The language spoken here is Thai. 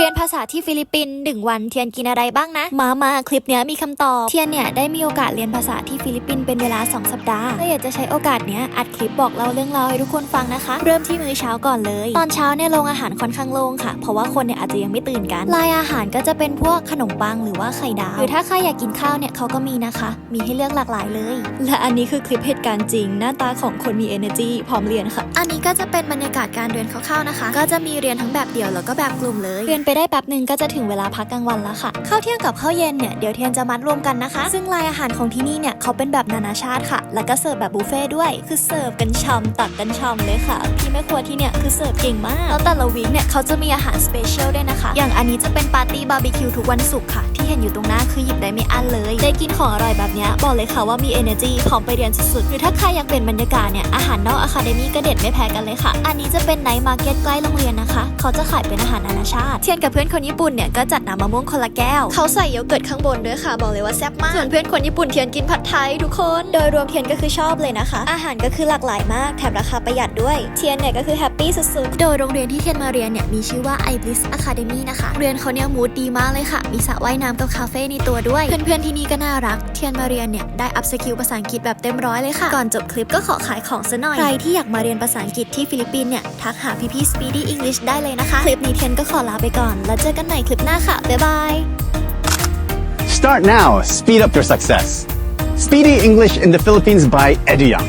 เรียนภาษาที่ฟิลิปปินส์หนึ่งวันเทียนกินอะไรบ้างนะ มามาคลิปเนี้ยมีคำตอบ เทียนเนี่ยได้มีโอกาสเรียนภาษาที่ฟิลิปปินส์เป็นเวลา 2 สัปดาห์ก็อยากจะใช้โอกาสเนี้ยอัดคลิปบอกเล่าเรื่องราวให้ทุกคนฟังนะคะ เริ่มที่มื้อเช้าก่อนเลย ตอนเช้าเนี่ยโรงอาหารค่อนข้างโล่งค่ะ เพราะว่าคนเนี่ยอาจจะยังไม่ตื่นกันรายอาหารก็จะเป็นพวกขนมปังหรือว่าไข่ดาวหรือถ้าใครอยากกินข้าวเนี่ยเขาก็มีนะคะ มีให้เลือกหลากหลายเลย และอันนี้คือคลิปเหตุการณ์จริง หน้าตาของคนมี energy พร้อมเรียนค่ะ อันนี้ก็จะเป็นบรรยากาศการเรียนคร่าวๆนะคะ ก็จะมีเรียนทั้งแบบเดี่ยวแล้วก็แบบกลุ่มเลยเรียนไปได้แป๊บหนึ่งก็จะถึงเวลาพักกลางวันแล้วค่ะ ข้าวเที่ยงกับข้าวเย็นเนี่ยเดี๋ยวเทียนจะมัดรวมกันนะคะ ซึ่งรายอาหารของที่นี่เนี่ยเขาเป็นแบบนานาชาติค่ะ แล้วก็เสิร์ฟแบบบุฟเฟ่ต์ด้วย คือเสิร์ฟกันชำตักกันชำเลยค่ะ พี่แม่ครัวที่เนี่ยคือเสิร์ฟเก่งมาก แล้วแต่ละวีคเนี่ยเขาจะมีอาหารสเปเชียลด้วยนะคะ อย่างอันนี้จะเป็นปาร์ตี้บาร์บีคิวทุกวันศุกร์ค่ะ ที่เห็นอยู่ตรงหน้าคือหยิบได้ไม่อั้นเลย ได้กินของอร่อยแบบเนี้ยบอกเลยค่ะว่ามี energy พร้อมไปเรียนสุดๆ หรือถ้าใครอยากเปลี่ยนบรรยากาศเนี่ยอาหารนอกอะคาเดมี่ก็เด็ดไม่แพ้กันเลยค่ะ อันนี้จะเป็นไนท์มาร์เก็ตใกล้โรงเรียนนะคะ เขาจะขายเป็นอาหารนานาชาติเทียนกับเพื่อนคนญี่ปุ่นเนี่ยก็จัดน้ำมะม่วงคนละแก้ว เขาใส่โยเกิร์ตข้างบนด้วยค่ะ บอกเลยว่าแซ่บมาก ส่วนเพื่อนคนญี่ปุ่นเทียนกินผัดไทยทุกคน โดยรวมเทียนก็คือชอบเลยนะคะ อาหารก็คือหลากหลายมาก แถมราคาประหยัดด้วย เทียนเนี่ยก็คือแฮปปี้สุดๆ โดยโรงเรียนที่เทียนมาเรียนเนี่ยมีชื่อว่า i b l i s Academy นะคะ เรียนเขาเนี่ยมูดดีมากเลยค่ะ มีสระว่ายน้ำกับคาเฟ่ในตัวด้วย เพื่อนๆที่นี่ก็น่ารัก เทียนมาเรียนเนี่ยได้อัพสกิลภาษาอังกฤษแบบเต็มร้อยเลยค่ะ ก่อนจบคลิปก็ขอขายของซะหน่อย ใครที่อยากมาเรียนภาษาอังกฤษที่ฟิลิปปินส์เนี่ยทักหาพี่ๆ Speedy English ได้เลยนะคะ คลิปนี้เทียนก็ขอลาไปก่อแล้วเจอกันใหม่คลิปหน้าค่ะ บ๊ายบาย Start now. Speed up your success. Speedy English in the Philippines by Eduyang.